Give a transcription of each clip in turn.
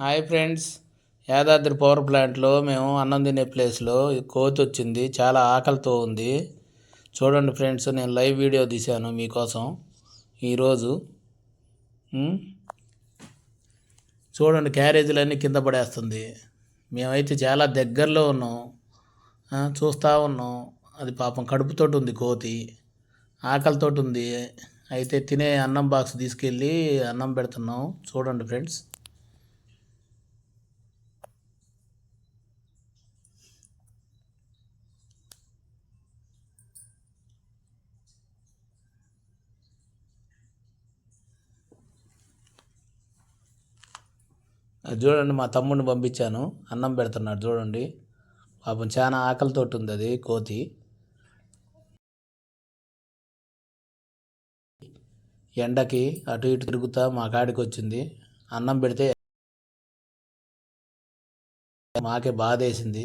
Hi friends. Yadadri power ప్లాంట్లో మేము అన్నం తినే ప్లేస్లో కోతి వచ్చింది. చాలా ఆకలితో ఉంది. చూడండి ఫ్రెండ్స్ నేను లైవ్ వీడియో తీశాను మీకోసం. ఈరోజు చూడండి క్యారేజీలన్నీ కింద పడేస్తుంది. మేమైతే చాలా దగ్గరలో ఉన్నాం. చూస్తూ ఉన్నాం. అది పాపం కడుపుతోటి ఉంది కోతి. ఆకలితోటి ఉంది. అయితే తినే అన్నం బాక్స్ తీసుకెళ్ళి అన్నం పెడుతున్నాం. చూడండి ఫ్రెండ్స్. చూడండి మా తమ్ముడిని పంపించాను. అన్నం పెడుతున్నాడు చూడండి. పాపం చాలా ఆకలితోటి ఉంది అది కోతి. ఎండకి అటు ఇటు తిరుగుతా మా కాడికి వచ్చింది. అన్నం పెడితే మాకే బాధ వేసింది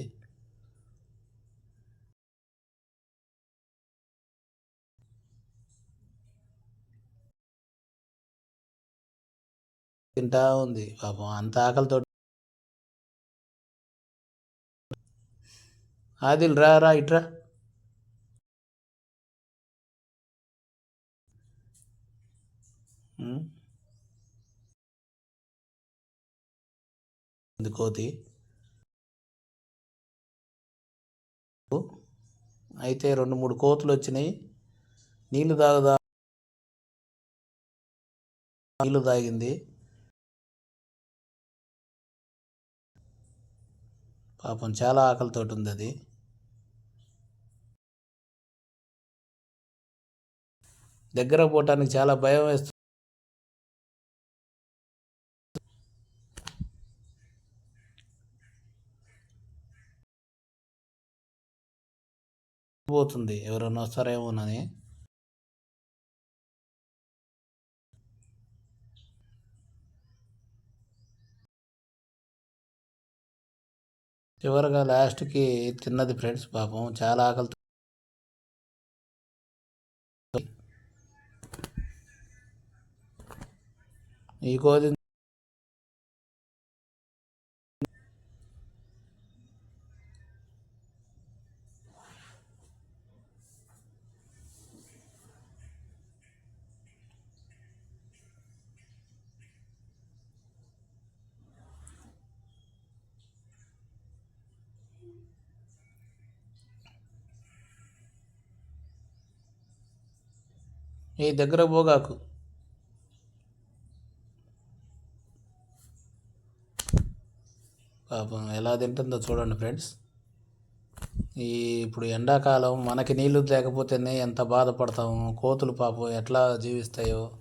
తింటా ఉంది. పాపం అంత ఆకలితో ఆదిల్ రా రా ఇట్రా కోతి. అయితే రెండు మూడు కోతులు వచ్చినాయి. నీళ్ళు తాగుదా నీళ్ళు తాగింది. పాపం చాలా ఆకలితోటి ఉంది అది దగ్గర పోవటానికి చాలా భయం వేస్తుంది పోతుంది. ఎవరైనా వస్తారేమోనని. చివరిగా లాస్ట్కి తిన్నది ఫ్రెండ్స్ పాపం. చాలా ఆకలితో ఈ కోతి ఈ దగ్గర పోగాకు? పాపం ఎలా తింటుందో చూడండి ఫ్రెండ్స్. ఈ ఇప్పుడు ఎండాకాలం మనకి నీళ్ళు లేకపోతేనే ఎంత బాధపడతాము. కోతులు పాపం ఎట్లా జీవిస్తాయో.